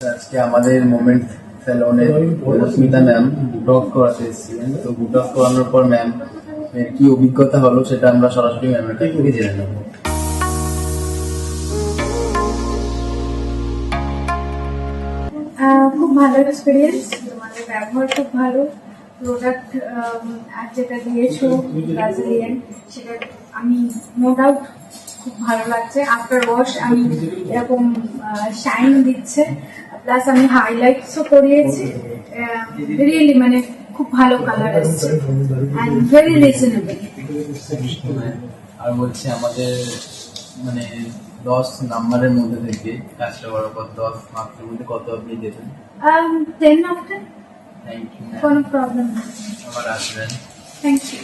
আজকে আমাদের মোমেন্ট স্যালনের রশ্মিতা ম্যাম বুটক করাতে এসেছিলেন। তো বুটক করানোর পর ম্যাম এর কি অভিজ্ঞতা হলো সেটা আমরা সরাসরি ম্যামের কাছ থেকে জেনে নেব। খুব ভালো এক্সপিরিয়েন্স তোমাদের ব্যবহার খুব ভালো। প্রোডাক্ট যেটা দিয়েছ ব্রাজিলিয়ান সেটা আমি নো ডাউট খুব ভালো লাগছে। আফটার ওয়াশ আমি এরকম শাইন দিচ্ছে। প্লাস আমি হাইলাইটসও করিয়েছি। রিয়েলি মানে খুব ভালো কালার এসছে। অ্যান্ড ভেরি রিজনেবল আর বলছি আমাদের মানে দশ নাম্বারের মধ্যে থেকে কাজটা করার পর দশ মার্কের মধ্যে কত আপনি দেবেন টেন ইউ কোনো প্রবলেম আবার আসবেন। Thank you